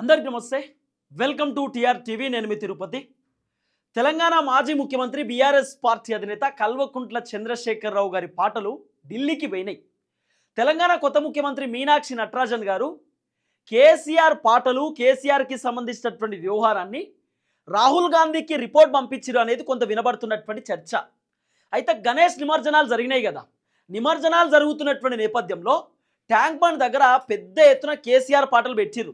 అందరికి నమస్తే. Welcome to TR TV నేను మీ తిరుపతి. తెలంగాణ మాజీ ముఖ్యమంత్రి బీఆర్ఎస్ పార్టీ అధినేత కల్వకుంట్ల చంద్రశేఖరరావు గారి పాటలు ఢిల్లీకి పోయినాయి. తెలంగాణ కొత్త ముఖ్యమంత్రి మీనాక్షి నటరాజన్ గారు కేసీఆర్ పాటలు కేసీఆర్కి సంబంధించినటువంటి వ్యవహారాన్ని రాహుల్ గాంధీకి రిపోర్ట్ పంపించారు అనేది కొంత వినబడుతున్నటువంటి చర్చ. అయితే గణేష్ నిమజ్జనాలు జరిగినాయి కదా. నిమజ్జనాలు జరుగుతున్నటువంటి నేపథ్యంలో ట్యాంక్ బండ్ దగ్గర పెద్ద ఎత్తున కేసీఆర్ పాటలు పెట్టిరు.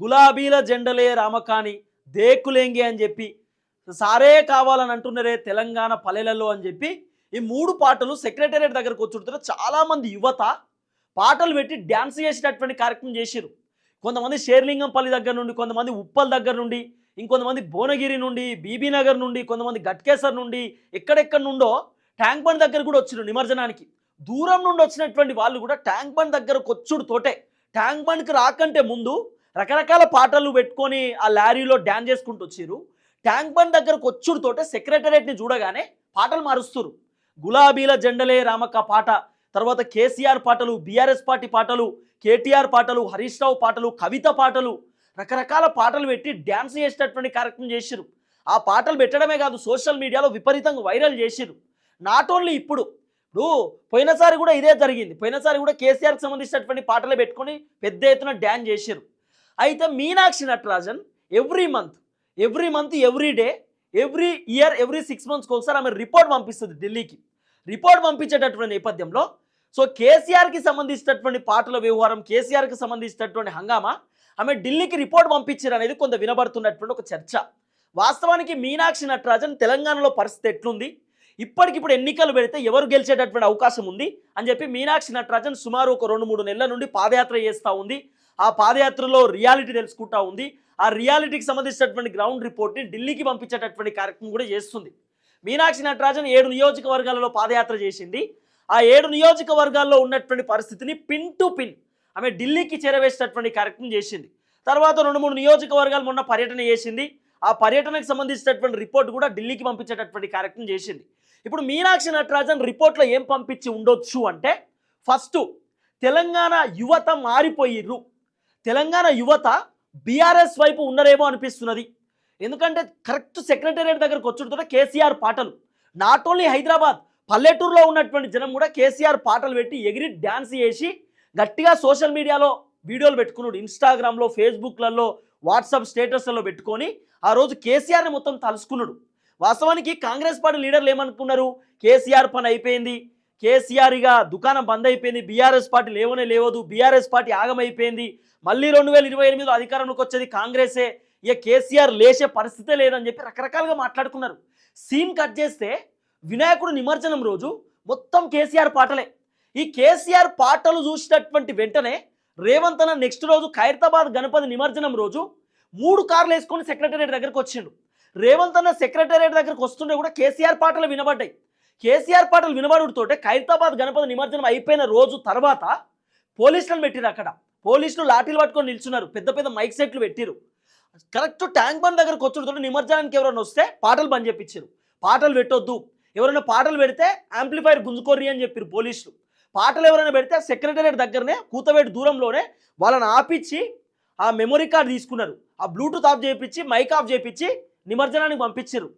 గులాబీల జెండలే రామకాని దేకులేంగి అని చెప్పి సారే కావాలని అంటున్నారే తెలంగాణ పల్లెలలో అని చెప్పి ఈ మూడు పాటలు సెక్రటేరియట్ దగ్గరకు వచ్చుంటారు. చాలామంది యువత పాటలు పెట్టి డ్యాన్స్ చేసేటటువంటి కార్యక్రమం చేసిరు కొంతమంది షేర్లింగంపల్లి దగ్గర నుండి కొంతమంది ఉప్పల్ దగ్గర నుండి ఇంకొంతమంది భువనగిరి నుండి బీబీ నగర్ నుండి కొంతమంది గట్కేసర్ నుండి ఎక్కడెక్కడ నుండో ట్యాంక్ బండ్ దగ్గర కూడా వచ్చిరు నిమజ్జనానికి. దూరం నుండి వచ్చినటువంటి వాళ్ళు కూడా ట్యాంక్ బండ్ దగ్గరకు వచ్చుడు తోటే. ట్యాంక్ బండ్కి రాకంటే ముందు రకరకాల పాటలు పెట్టుకొని ఆ లారీలో డ్యాన్స్ చేసుకుంటూ వచ్చిర్రు. ట్యాంక్ బండ్ దగ్గరకు వచ్చుడుతోటే సెక్రటరేట్ని చూడగానే పాటలు మారుస్తారు గులాబీల జెండలే రామక్క పాట తర్వాత కేసీఆర్ పాటలు బీఆర్ఎస్ పార్టీ పాటలు కేటీఆర్ పాటలు హరీష్ రావు పాటలు కవిత పాటలు రకరకాల పాటలు పెట్టి డ్యాన్స్ చేసేటటువంటి కార్యక్రమం చేసిరు ఆ పాటలు పెట్టడమే కాదు సోషల్ మీడియాలో విపరీతంగా వైరల్ చేసిరు నాట్ ఓన్లీ ఇప్పుడు ఇప్పుడు పోయినసారి కూడా ఇదే జరిగింది. పోయినసారి కూడా కేసీఆర్కి సంబంధించినటువంటి పాటలు పెట్టుకొని పెద్ద ఎత్తున డ్యాన్స్ చేసిరు అయితే Meenakshi Natarajan every month every month every day every year every six మంత్స్కి ఒకసారి ఆమె రిపోర్ట్ పంపిస్తుంది ఢిల్లీకి. రిపోర్ట్ పంపించేటటువంటి నేపథ్యంలో సో కేసీఆర్కి సంబంధించినటువంటి పాటల వ్యవహారం కేసీఆర్కి సంబంధించినటువంటి హంగామా ఆమె ఢిల్లీకి రిపోర్ట్ పంపించారు అనేది కొంత వినబడుతున్నటువంటి ఒక చర్చ. వాస్తవానికి మీనాక్షి నటరాజన్ తెలంగాణలో పరిస్థితి ఎట్లుంది? ఇప్పటికిప్పుడు ఎన్నికలు పెడితే ఎవరు గెలిచేటటువంటి అవకాశం ఉంది? అని చెప్పి మీనాక్షి నటరాజన్ సుమారు ఒక రెండు మూడు నెలల నుండి పాదయాత్ర చేస్తూ ఉంది. ఆ పాదయాత్రలో రియాలిటీ తెలుసుకుంటా ఉంది. ఆ రియాలిటీకి సంబంధించినటువంటి గ్రౌండ్ రిపోర్ట్ని ఢిల్లీకి పంపించేటటువంటి కార్యక్రమం కూడా చేస్తుంది. మీనాక్షి నటరాజన్ ఏడు నియోజకవర్గాలలో పాదయాత్ర చేసింది. ఆ ఏడు నియోజకవర్గాల్లో ఉన్నటువంటి పరిస్థితిని పిన్ టు పిన్ ఆమె ఢిల్లీకి చేరవేసేటటువంటి కార్యక్రమం చేసింది. తర్వాత రెండు మూడు నియోజకవర్గాలు మొన్న పర్యటన చేసింది. ఆ పర్యటనకు సంబంధించినటువంటి రిపోర్ట్ కూడా ఢిల్లీకి పంపించేటటువంటి కార్యక్రమం చేసింది. ఇప్పుడు మీనాక్షి నటరాజన్ రిపోర్ట్లో ఏం పంపించి ఉండొచ్చు అంటే ఫస్ట్ తెలంగాణ యువత మారిపోయిర్రు. తెలంగాణ యువత బీఆర్ఎస్ వైపు ఉన్నారేమో అనిపిస్తున్నది. ఎందుకంటే కరెక్ట్ సెక్రటేరియట్ దగ్గరకు వచ్చుడుతో కేసీఆర్ పాటలు. నాట్ ఓన్లీ హైదరాబాద్ పల్లెటూరులో ఉన్నటువంటి జనం కూడా కేసీఆర్ పాటలు పెట్టి ఎగిరి డ్యాన్స్ చేసి గట్టిగా సోషల్ మీడియాలో వీడియోలు పెట్టుకున్నాడు. ఇన్స్టాగ్రామ్లో ఫేస్బుక్లలో వాట్సాప్ స్టేటస్లలో పెట్టుకొని ఆ రోజు కేసీఆర్ని మొత్తం తలుసుకున్నాడు. వాస్తవానికి కాంగ్రెస్ పార్టీ లీడర్లు ఏమనుకున్నారు? కేసీఆర్ పని అయిపోయింది. కేసీఆర్ ఇక దుకాణం బంద్ అయిపోయింది బీఆర్ఎస్ పార్టీ లేవనే లేవదు బీఆర్ఎస్ పార్టీ ఆగమైపోయింది. మళ్ళీ రెండు వేల ఇరవై ఎనిమిదిలో అధికారంలోకి వచ్చేది కాంగ్రెసే. ఇక కేసీఆర్ లేచే పరిస్థితే లేదని చెప్పి రకరకాలుగా మాట్లాడుకున్నారు. సీన్ కట్ చేస్తే వినాయకుడు నిమజ్జనం రోజు మొత్తం కేసీఆర్ పాటలే. ఈ కేసీఆర్ పాటలు చూసినటువంటి వెంటనే రేవంత్ అన్న నెక్స్ట్ రోజు ఖైరతాబాద్ గణపతి నిమజ్జనం రోజు మూడు కార్లు వేసుకొని సెక్రటేరియట్ దగ్గరకు వచ్చిండు. రేవంత్ అన్న సెక్రటేరియట్ దగ్గరకు వస్తుండే కూడా కేసీఆర్ పాటలు వినబడ్డాయి. కేసీఆర్ పాటలు వినబడుతోటే ఖైరతాబాద్ గణపతి నిమజ్జనం అయిపోయిన రోజు తర్వాత పోలీసులను పెట్టిరు అక్కడ. పోలీసులు లాఠీలు పట్టుకొని నిల్చున్నారు. పెద్ద పెద్ద మైక్ సెట్లు పెట్టిరు కరెక్ట్ ట్యాంక్ బండ్ దగ్గరకు వచ్చుడుతో నిమజ్జనానికి ఎవరైనా వస్తే పాటలు బంద్ చేపించారు పాటలు పెట్టొద్దు. ఎవరైనా పాటలు పెడితే యాంప్లిఫైర్ గుంజుకోర్రి అని చెప్పారు పోలీసులు. పాటలు ఎవరైనా పెడితే సెక్రటరియట్ దగ్గరనే కూతవేటి దూరంలోనే వాళ్ళని ఆపిచ్చి ఆ మెమొరీ కార్డు తీసుకున్నారు. ఆ బ్లూటూత్ ఆఫ్ చేయించి మైక్ ఆఫ్ చేయించి నిమజ్జనానికి పంపించారు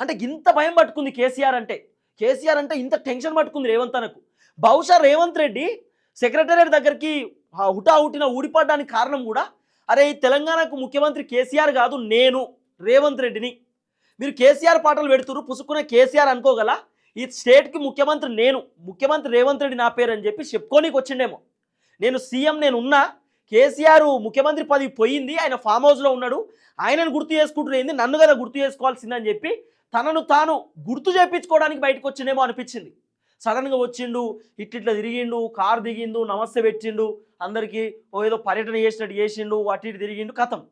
అంటే ఇంత భయం పట్టుకుంది కేసీఆర్ అంటే. కేసీఆర్ అంటే ఇంత టెన్షన్ పట్టుకుంది రేవంత్ అనకు బహుశా రేవంత్ రెడ్డి సెక్రటేరియట్ దగ్గరికి హుటాహుటిన హుటా హుటిన ఊడిపడడానికి కారణం కూడా అరే ఈ తెలంగాణకు ముఖ్యమంత్రి కేసీఆర్ కాదు నేను రేవంత్ రెడ్డిని. మీరు కేసీఆర్ పాటలు పెడుతురు పుసుకునే కేసీఆర్ అనుకోగల ఈ స్టేట్కి ముఖ్యమంత్రి నేను ముఖ్యమంత్రి రేవంత్ రెడ్డి నా పేరు అని చెప్పి చెప్పుకోనికి వచ్చిండేమో. నేను సీఎం నేను ఉన్నా కేసీఆర్ ముఖ్యమంత్రి పదవి పోయింది ఆయన ఫామ్ హౌస్లో ఉన్నాడు ఆయనను గుర్తు చేసుకుంటూ ఏంది నన్ను కదా గుర్తు చేసుకోవాల్సిందని చెప్పి తనను తాను గుర్తు చేయించుకోవడానికి బయటకు వచ్చిందేమో అనిపించింది. సడన్గా వచ్చిండు ఇట్టిట్లా తిరిగిండు కారు దిగిండు నమస్తే పెట్టిండు అందరికీ ఓ ఏదో పర్యటన చేసినట్టు చేసిండు అటు ఇటు తిరిగిండు కథం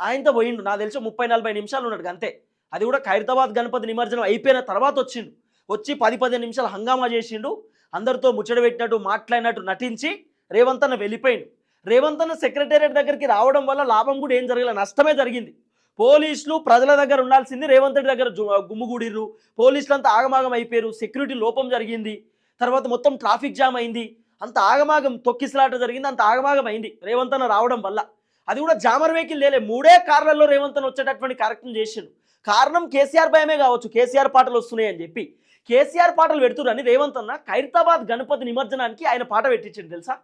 ఆయనతో పోయిండు నాకు తెలిసి ముప్పై నలభై నిమిషాలు ఉన్నాడు అంతే. అది కూడా ఖైరతాబాద్ గణపతి నిమజ్జనం అయిపోయిన తర్వాత వచ్చిండు. వచ్చి పది పదిహేను నిమిషాలు హంగామా చేసిండు అందరితో ముచ్చట పెట్టినట్టు మాట్లాడినట్టు నటించి రేవంత్ అన్న వెళ్ళిపోయిండు. రేవంత్ అన్న సెక్రటేరియట్ దగ్గరికి రావడం వల్ల లాభం కూడా ఏం జరగలేదు నష్టమే జరిగింది. పోలీసులు ప్రజల దగ్గర ఉండాల్సింది రేవంత్ రెడ్డి దగ్గర గుమ్ముగూడిర్రు. పోలీసులు అంతా ఆగమాగం అయిపోయారు. సెక్యూరిటీ లోపం జరిగింది. తర్వాత మొత్తం ట్రాఫిక్ జామ్ అయింది. అంత ఆగమాగం తొక్కిసలాట జరిగింది. అంత ఆగమాగం అయింది రేవంత్ అన్న రావడం వల్ల. అది కూడా జామర్ వెహికల్ లేలే. మూడే కార్లలో రేవంత్ వచ్చేటటువంటి కార్యక్రమం చేసిండు. కారణం కేసీఆర్ భయమే కావచ్చు. కేసీఆర్ పాటలు వస్తున్నాయి అని చెప్పి. కేసీఆర్ పాటలు పెడుతున్నారని రేవంత్ అన్న ఖైరతాబాద్ గణపతి నిమజ్జనానికి ఆయన పాట పెట్టించిండు తెలుసా?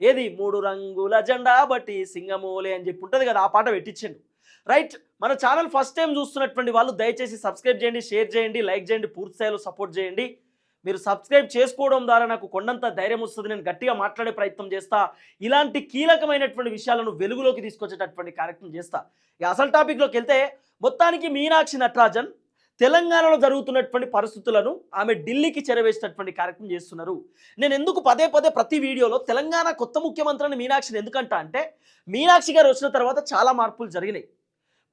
ఏది? మూడు రంగుల జెండా బట్టి సింగమోలే అని చెప్పి ఉంటుంది కదా ఆ పాట పెట్టించిండు. రైట్? మన ఛానల్ ఫస్ట్ టైం చూస్తున్నటువంటి వాళ్ళు దయచేసి సబ్స్క్రైబ్ చేయండి షేర్ చేయండి లైక్ చేయండి పూర్తి స్థాయిలో సపోర్ట్ చేయండి. మీరు సబ్స్క్రైబ్ చేసుకోవడం ద్వారా నాకు కొండంత ధైర్యం వస్తుంది. నేను గట్టిగా మాట్లాడే ప్రయత్నం చేస్తా. ఇలాంటి కీలకమైనటువంటి విషయాలను వెలుగులోకి తీసుకొచ్చేటటువంటి కార్యక్రమం చేస్తా. ఇక అసలు టాపిక్లోకి వెళ్తే మొత్తానికి మీనాక్షి నటరాజన్ తెలంగాణలో జరుగుతున్నటువంటి పరిస్థితులను ఆమె ఢిల్లీకి చెరవేసినటువంటి కార్యక్రమం చేస్తున్నారు. నేను ఎందుకు పదే పదే ప్రతి వీడియోలో తెలంగాణ కొత్త ముఖ్యమంత్రిని మీనాక్షిని ఎందుకంటా అంటే మీనాక్షి గారు వచ్చిన తర్వాత చాలా మార్పులు జరిగినాయి.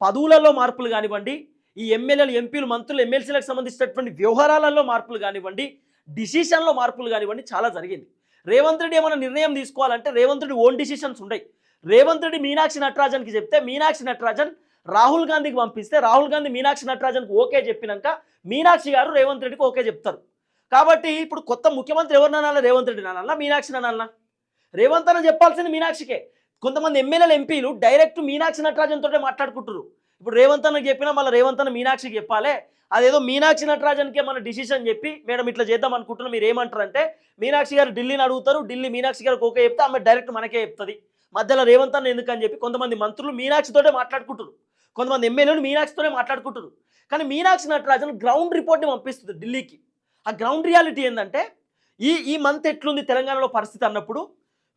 పదవులలో మార్పులు కానివ్వండి ఈ ఎమ్మెల్యేలు ఎంపీలు మంత్రులు ఎమ్మెల్సీలకు సంబంధించినటువంటి వ్యవహారాలలో మార్పులు కానివ్వండి డిసిషన్లో మార్పులు కానివ్వండి చాలా జరిగింది. రేవంత్ రెడ్డి ఏమైనా నిర్ణయం తీసుకోవాలంటే రేవంత్ రెడ్డి ఓన్ డిసిషన్స్ ఉన్నాయి రేవంత్ రెడ్డి మీనాక్షి నటరాజన్కి చెప్తే మీనాక్షి నటరాజన్ రాహుల్ గాంధీకి పంపిస్తే రాహుల్ గాంధీ మీనాక్షి నటరాజన్కి ఓకే చెప్పినాక మీనాక్షి గారు రేవంత్ రెడ్డికి ఓకే చెప్తారు. కాబట్టి ఇప్పుడు కొత్త ముఖ్యమంత్రి ఎవరిని రేవంత్ రెడ్డి నాన్న మీనాక్షి నాన్న రేవంత్ అన్న చెప్పాల్సింది మీనాక్షికే. కొంతమంది ఎమ్మెల్యేలు ఎంపీలు డైరెక్ట్ మీనాక్షి నటరాజన్ తోటే మాట్లాడుకుంటారు ఇప్పుడు రేవంత్ అన్నకి చెప్పినా మళ్ళీ రేవంత్ అన్న మీనాక్షికి చెప్పాలి. అదేదో మీనాక్షి నటరాజన్కే మన డిసిషన్ చెప్పి మేడం ఇట్లా చేద్దాం అనుకుంటున్నాం మీరు ఏమంటారు అంటే మీనాక్షి గారు ఢిల్లీని అడుగుతారు ఢిల్లీ మీనాక్షి గారికి ఓకే చెప్తే ఆమె డైరెక్ట్ మనకే చెప్తుంది. మధ్యలో రేవంత్ అన్న ఎందుకని చెప్పి కొంతమంది మంత్రులు మీనాక్షితోటే మాట్లాడుకుంటారు కొంతమంది ఎమ్మెల్యేలు మీనాక్షితోనే మాట్లాడుకుంటారు కానీ మీనాక్షి నటరాజన్ గ్రౌండ్ రిపోర్ట్ని పంపిస్తుంది ఢిల్లీకి. ఆ గ్రౌండ్ రియాలిటీ ఏంటంటే ఈ ఈ మంత్ ఎట్లుంది తెలంగాణలో పరిస్థితి అన్నప్పుడు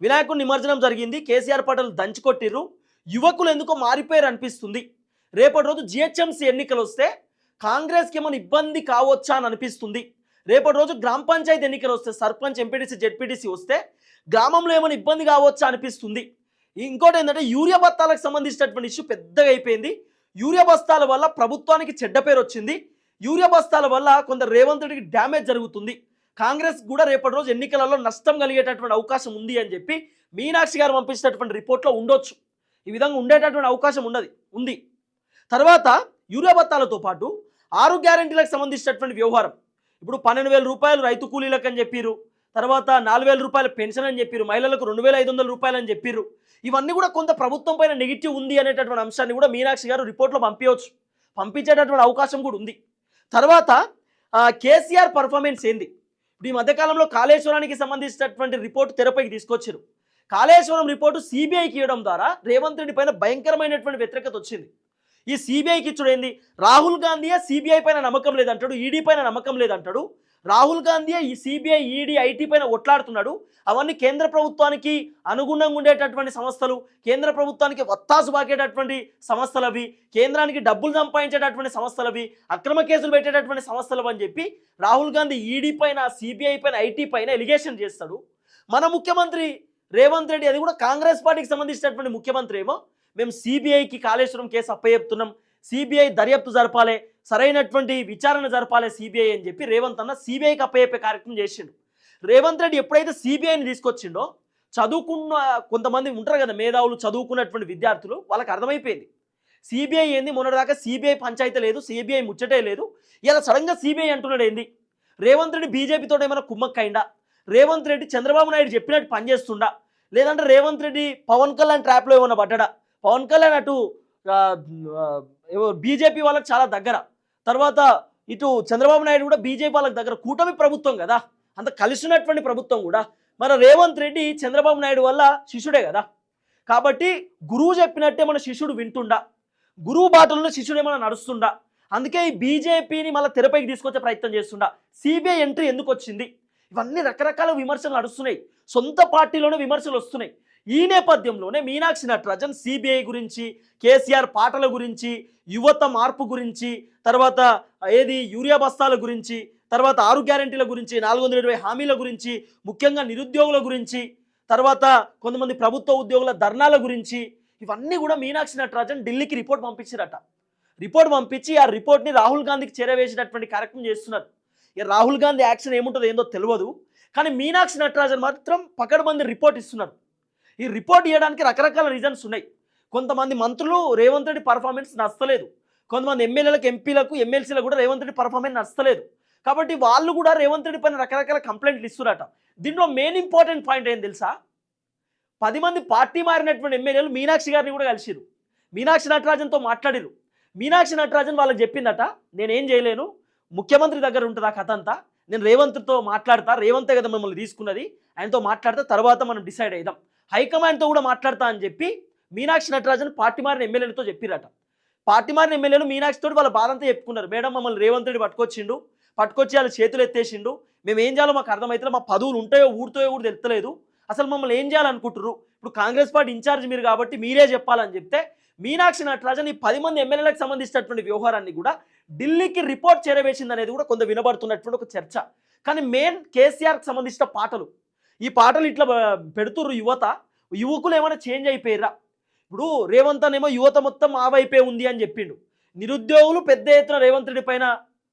వినాయకుడు నిమజ్జనం జరిగింది. కేసీఆర్ పాటలు దంచుకొట్టిర్రు. యువకులు ఎందుకో మారిపోయారు అనిపిస్తుంది. రేపటి రోజు జిహెచ్ఎంసీ ఎన్నికలు వస్తే కాంగ్రెస్కి ఏమైనా ఇబ్బంది కావచ్చా అని అనిపిస్తుంది. రేపటి రోజు గ్రామ పంచాయతీ ఎన్నికలు వస్తే సర్పంచ్ ఎంపీటీసీ జెడ్పీటీసీ వస్తే గ్రామంలో ఏమైనా ఇబ్బంది కావచ్చా అనిపిస్తుంది. ఇంకోటి ఏంటంటే యూరియా బస్తాలకు సంబంధించినటువంటి ఇష్యూ పెద్దగా అయిపోయింది. యూరియా బస్తాల వల్ల ప్రభుత్వానికి చెడ్డ పేరు వచ్చింది. యూరియా బస్తాల వల్ల కొంత రేవంత్ రెడ్డికి డ్యామేజ్ జరుగుతుంది. కాంగ్రెస్ కూడా రేపటి రోజు ఎన్నికలలో నష్టం కలిగేటటువంటి అవకాశం ఉంది అని చెప్పి మీనాక్షి గారు పంపించినటువంటి రిపోర్ట్లో ఉండొచ్చు. ఈ విధంగా ఉండేటటువంటి అవకాశం ఉన్నది ఉంది. తర్వాత యూరియా బత్తాలతో పాటు ఆరు గ్యారెంటీలకు సంబంధించినటువంటి వ్యవహారం. ఇప్పుడు పన్నెండు వేల రూపాయలు రైతు కూలీలకు అని చెప్పారు తర్వాత నాలుగు వేల రూపాయల పెన్షన్ అని చెప్పారు మహిళలకు రెండు వేల ఐదు వందల రూపాయలు అని చెప్పారు ఇవన్నీ కూడా కొంత ప్రభుత్వం పైన నెగిటివ్ ఉంది అనేటటువంటి అంశాన్ని కూడా మీనాక్షి గారు రిపోర్ట్లో పంపించవచ్చు. పంపించేటటువంటి అవకాశం కూడా ఉంది. తర్వాత కేసీఆర్ పర్ఫార్మెన్స్ ఏంది? ఇప్పుడు ఈ మధ్యకాలంలో కాళేశ్వరానికి సంబంధించినటువంటి రిపోర్ట్ తెరపైకి తీసుకొచ్చారు. కాళేశ్వరం రిపోర్టు సిబిఐకి ఇవ్వడం ద్వారా రేవంత్ రెడ్డి పైన భయంకరమైనటువంటి వ్యతిరేకత వచ్చింది. ఈ సిబిఐకి ఇచ్చుడు ఏంది? రాహుల్ గాంధీయే సిబిఐ పైన నమ్మకం లేదంటాడు ఈడీ పైన నమ్మకం లేదంటాడు. రాహుల్ గాంధీయే ఈ సిబిఐ ఈడీ ఐటీ పైన ఒట్లాడుతున్నాడు. అవన్నీ కేంద్ర ప్రభుత్వానికి అనుగుణంగా ఉండేటటువంటి సంస్థలు కేంద్ర ప్రభుత్వానికి వత్తాసు బాకేటటువంటి సంస్థలు అవి కేంద్రానికి డబ్బులు సంపాదించేటటువంటి సంస్థలు అవి అక్రమ కేసులు పెట్టేటటువంటి సంస్థలు అని చెప్పి రాహుల్ గాంధీ ఈడీ పైన సిబిఐ పైన ఐటీ పైన ఎలిగేషన్ చేస్తాడు. మన ముఖ్యమంత్రి రేవంత్ రెడ్డి అది కూడా కాంగ్రెస్ పార్టీకి సంబంధించినటువంటి ముఖ్యమంత్రి ఏమో మేము సిబిఐకి కాళేశ్వరం కేసు అప్పచెప్తున్నాం. సిబిఐ దర్యాప్తు జరపాలి. సరైనటువంటి విచారణ జరపాలి సిబిఐ అని చెప్పి రేవంత్ అన్న సిబిఐకి అప్పచెప్పే కార్యక్రమం చేసిండు. రేవంత్ రెడ్డి ఎప్పుడైతే సిబిఐని తీసుకొచ్చిండో చదువుకున్న కొంతమంది ఉంటారు కదా మేధావులు చదువుకున్నటువంటి విద్యార్థులు వాళ్ళకి అర్థమైపోయింది. సిబిఐ ఏంది? మొన్నటిదాకా సిబిఐ పంచాయతీ లేదు సిబిఐ ముచ్చటే లేదు. ఇలా సడన్గా సిబిఐ అంటున్నాడు ఏంది? రేవంత్ రెడ్డి బీజేపీతో ఏమైనా కుమ్మక్కైండా రేవంత్ రెడ్డి చంద్రబాబు నాయుడు చెప్పినట్టు పనిచేస్తుండా లేదంటే రేవంత్ రెడ్డి పవన్ కళ్యాణ్ ట్రాప్లో ఏమైనా పడ్డా పవన్ కళ్యాణ్ అటు బీజేపీ వాళ్ళకి చాలా దగ్గర. తర్వాత ఇటు చంద్రబాబు నాయుడు కూడా బీజేపీ వాళ్ళకి దగ్గర. కూటమి ప్రభుత్వం కదా. అంత కలిసినటువంటి ప్రభుత్వం కూడా. మరి రేవంత్ రెడ్డి చంద్రబాబు నాయుడు వల్ల శిష్యుడే కదా. కాబట్టి గురువు చెప్పినట్టే మన శిష్యుడు వింటుండా. గురువు బాటల్లో శిష్యుడు ఏమైనా నడుస్తుండా? అందుకే ఈ బీజేపీని మళ్ళీ తెరపైకి తీసుకొచ్చే ప్రయత్నం చేస్తుండా. సిబిఐ ఎంట్రీ ఎందుకు వచ్చింది ఇవన్నీ రకరకాల విమర్శలు నడుస్తున్నాయి. సొంత పార్టీలోనే విమర్శలు వస్తున్నాయి. ఈ నేపథ్యంలోనే మీనాక్షి నటరాజన్ సిబిఐ గురించి కేసీఆర్ పాటల గురించి యువత మార్పు గురించి తర్వాత ఏది యూరియా బస్తాల గురించి తర్వాత ఆరు గ్యారెంటీల గురించి నాలుగు వందల ఇరవై హామీల గురించి ముఖ్యంగా నిరుద్యోగుల గురించి తర్వాత కొంతమంది ప్రభుత్వ ఉద్యోగుల ధర్నాల గురించి ఇవన్నీ కూడా మీనాక్షి నటరాజన్ ఢిల్లీకి రిపోర్ట్ పంపించారట. రిపోర్ట్ పంపించి ఆ రిపోర్ట్ని రాహుల్ గాంధీకి చేరవేసేటటువంటి కార్యక్రమం చేస్తున్నారు. ఇక రాహుల్ గాంధీ యాక్షన్ ఏముంటుందో ఏందో తెలియదు కానీ మీనాక్షి నటరాజన్ మాత్రం పకడ్బందీ రిపోర్ట్ ఇస్తున్నారు. ఈ రిపోర్ట్ ఇవ్వడానికి రకరకాల రీజన్స్ ఉన్నాయి. కొంతమంది మంత్రులు రేవంత్ రెడ్డి పర్ఫార్మెన్స్ నచ్చలేదు. కొంతమంది ఎమ్మెల్యేలకు ఎంపీలకు ఎమ్మెల్సీలకు కూడా రేవంత్ రెడ్డి పర్ఫార్మెన్స్ నచ్చలేదు. కాబట్టి వాళ్ళు కూడా రేవంత్ రెడ్డి పైన రకరకాల కంప్లైంట్లు ఇస్తున్నారట. దీంట్లో మెయిన్ ఇంపార్టెంట్ పాయింట్ ఏం తెలుసా? పది మంది పార్టీ మారినటువంటి ఎమ్మెల్యేలు మీనాక్షి గారిని కూడా కలిసిరు మీనాక్షి నటరాజన్తో మాట్లాడిరు మీనాక్షి నటరాజన్ వాళ్ళకి చెప్పిందట నేనేం చేయలేను. ముఖ్యమంత్రి దగ్గర ఉంటుంది ఆ కథ అంతా. నేను రేవంత్తో మాట్లాడతా. రేవంతే కదా మిమ్మల్ని తీసుకున్నది. ఆయనతో మాట్లాడితే తర్వాత మనం డిసైడ్ అయిదాం. హైకమాండ్తో కూడా మాట్లాడతా అని చెప్పి మీనాక్షి నటరాజన్ పార్టీ మారిన ఎమ్మెల్యేలతో చెప్పిరట పార్టీ మారిన ఎమ్మెల్యేలు మీనాక్షితో వాళ్ళ బాధంతా చెప్పుకున్నారు. మేడం మమ్మల్ని రేవంత్ రెడ్డి పట్టుకొచ్చిండు. పట్టుకొచ్చి వాళ్ళ చేతులు ఎత్తేసిండు. మేము ఏం చేయాలో మాకు అర్థమవుతుంది మా పదవులు ఉంటాయో ఊడుతాయో కూడా తెలుతలేదు అసలు మమ్మల్ని ఏం చేయాలనుకుంటున్నారు ఇప్పుడు కాంగ్రెస్ పార్టీ ఇన్ఛార్జ్ మీరు కాబట్టి మీరే చెప్పాలని చెప్తే మీనాక్షి నటరాజన్ ఈ పది మంది ఎమ్మెల్యేలకు సంబంధించినటువంటి వ్యవహారాన్ని కూడా ఢిల్లీకి రిపోర్ట్ చేరవేసింది అనేది కూడా కొంత వినబడుతున్నటువంటి ఒక చర్చ. కానీ మెయిన్ కేసీఆర్కి సంబంధించిన పాటలు ఈ పాటలు ఇట్లా పెడుతుర్రు యువత. యువకులు ఏమైనా చేంజ్ అయిపోయారా ఇప్పుడు రేవంత్ అనేమో యువత మొత్తం ఆ ఉంది అని చెప్పిండు. నిరుద్యోగులు పెద్ద ఎత్తున రేవంత్ రెడ్డి పైన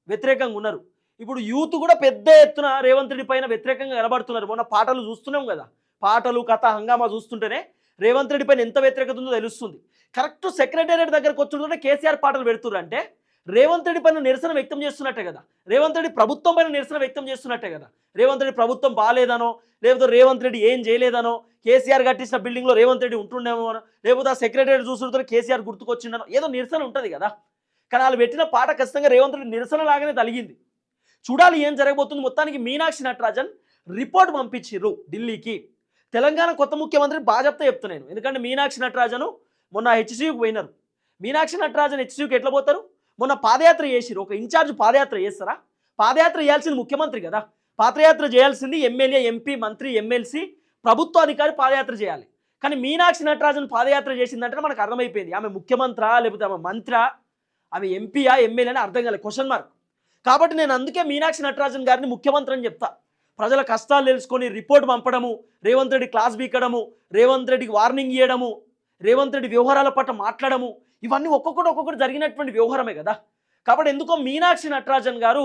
వ్యతిరేకంగా ఉన్నారు. ఇప్పుడు యూత్ కూడా పెద్ద ఎత్తున రేవంత్ రెడ్డి పైన వ్యతిరేకంగా నిలబడుతున్నారు మొన్న పాటలు చూస్తున్నాం కదా. పాటలు కథ హంగామా చూస్తుంటేనే రేవంత్ రెడ్డి పైన ఎంత వ్యతిరేకత ఉందో తెలుస్తుంది. కరెక్ట్ సెక్రటేరియట్ దగ్గరకు వచ్చుంటే కేసీఆర్ పాటలు పెడుతున్నారు అంటే రేవంత్ రెడ్డి పైన నిరసన వ్యక్తం చేస్తున్నట్టే కదా. రేవంత్ రెడ్డి ప్రభుత్వం పైన నిరసన వ్యక్తం చేస్తున్నట్టే కదా. రేవంత్ రెడ్డి ప్రభుత్వం బాగాలేదనో లేకపోతే రేవంత్ రెడ్డి ఏం చేయలేదనో కేసీఆర్ కట్టించిన బిల్డింగ్లో రేవంత్ రెడ్డి ఉంటుండేమో లేకపోతే ఆ సెక్రటరీ చూస్తుంటే కేసీఆర్ గుర్తుకొచ్చిండనో ఏదో నిరసన ఉంటుంది కదా. కానీ వాళ్ళు పెట్టిన పాట ఖచ్చితంగా రేవంత్ రెడ్డి నిరసన లాగానే తలిగింది. చూడాలి ఏం జరగబోతుంది మొత్తానికి మీనాక్షి నటరాజన్ రిపోర్ట్ పంపించిర్రు ఢిల్లీకి. తెలంగాణ కొత్త ముఖ్యమంత్రి బాజప్తా చెప్తున్నాను. ఎందుకంటే మీనాక్షి నటరాజను మొన్న హెచ్సియుకి పోయినారు. మీనాక్షి నటరాజన్ హెచ్సియుకి ఎట్లా పోతారు? మొన్న పాదయాత్ర చేసిరు ఒక ఇన్ఛార్జ్ పాదయాత్ర చేస్తారా? పాదయాత్ర చేయాల్సింది ముఖ్యమంత్రి కదా. పాదయాత్ర చేయాల్సింది ఎమ్మెల్యే ఎంపీ మంత్రి ఎమ్మెల్సీ ప్రభుత్వ అధికారి పాదయాత్ర చేయాలి. కానీ మీనాక్షి నటరాజన్ పాదయాత్ర చేసిందంటే మనకు అర్థమైపోయింది. ఆమె ముఖ్యమంత్రా లేకపోతే ఆమె మంత్రా? ఆమె ఎంపీయా ఎమ్మెల్యే అని అర్థం కాలేదు క్వశ్చన్ మార్క్ కాబట్టి నేను అందుకే మీనాక్షి నటరాజన్ గారిని ముఖ్యమంత్రి అని చెప్తా. ప్రజల కష్టాలు తెలుసుకొని రిపోర్ట్ పంపడము రేవంత్ రెడ్డి క్లాస్ బీకడము రేవంత్ రెడ్డికి వార్నింగ్ ఇవ్వడము రేవంత్ రెడ్డి వ్యవహారాల పట్ల మాట్లాడము ఇవన్నీ ఒక్కొక్కటి ఒక్కొక్కటి జరిగినటువంటి వ్యవహారమే కదా. కాబట్టి ఎందుకో మీనాక్షి నటరాజన్ గారు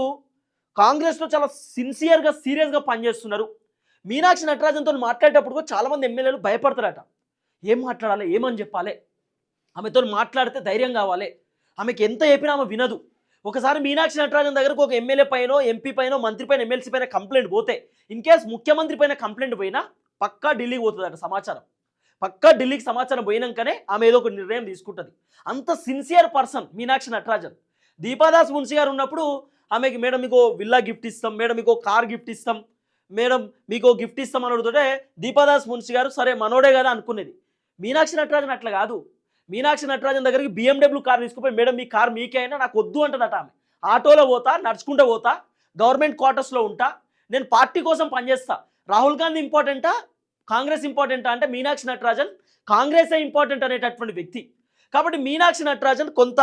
కాంగ్రెస్లో చాలా సిన్సియర్గా సీరియస్గా పనిచేస్తున్నారు. మీనాక్షి నటరాజన్తో మాట్లాడేటప్పుడు కూడా చాలామంది ఎమ్మెల్యేలు భయపడతారట. ఏం మాట్లాడాలి? ఏమని చెప్పాలి? ఆమెతో మాట్లాడితే ధైర్యం కావాలి. ఆమెకి ఎంత చెప్పినా ఆమె వినదు. ఒకసారి మీనాక్షి నటరాజన్ దగ్గరకు ఒక ఎమ్మెల్యే పైన ఎంపీ పైన మంత్రి పైన ఎమ్మెల్సీ పైన కంప్లైంట్ పోతే ఇన్ కేస్ ముఖ్యమంత్రి పైన కంప్లైంట్ పోయినా పక్కా ఢిల్లీకి పోతుందట సమాచారం. పక్కా ఢిల్లీకి సమాచారం పోయినాకనే ఆమె ఏదో ఒక నిర్ణయం తీసుకుంటుంది. అంత సిన్సియర్ పర్సన్ మీనాక్షి నటరాజన్. దీపాదాస్ మున్షి గారు ఉన్నప్పుడు ఆమెకి మేడం మీకు విల్లా గిఫ్ట్ ఇస్తాం మేడం మీకు కార్ గిఫ్ట్ ఇస్తాం మేడం మీకు గిఫ్ట్ ఇస్తాం అని అడుగుతుంటే దీపాదాస్ మున్షి గారు సరే మనోడే కదా అనుకునేది. మీనాక్షి నటరాజన్ అట్లా కాదు. మీనాక్షి నటరాజన్ దగ్గరికి బిఎండబ్ల్యూ కార్ తీసుకుపోయి మేడం మీ కార్ మీకే అయినా నాకు వద్దు అంటదట ఆమె. ఆటోలో పోతా నడుచుకుంటూ పోతా గవర్నమెంట్ క్వార్టర్స్లో ఉంటా నేను పార్టీ కోసం పనిచేస్తా. రాహుల్ గాంధీ ఇంపార్టెంటా? కాంగ్రెస్ ఇంపార్టెంటా అంటే మీనాక్షి నటరాజన్. కాంగ్రెసే ఇంపార్టెంట్ అనేటటువంటి వ్యక్తి. కాబట్టి మీనాక్షి నటరాజన్ కొంత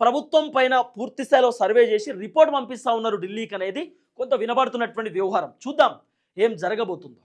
ప్రభుత్వం పైన పూర్తి స్థాయిలో సర్వే చేసి రిపోర్ట్ పంపిస్తా ఉన్నారు ఢిల్లీకి అనేది కొంత వినబడుతున్నటువంటి వ్యవహారం. చూద్దాం ఏం జరగబోతుందో.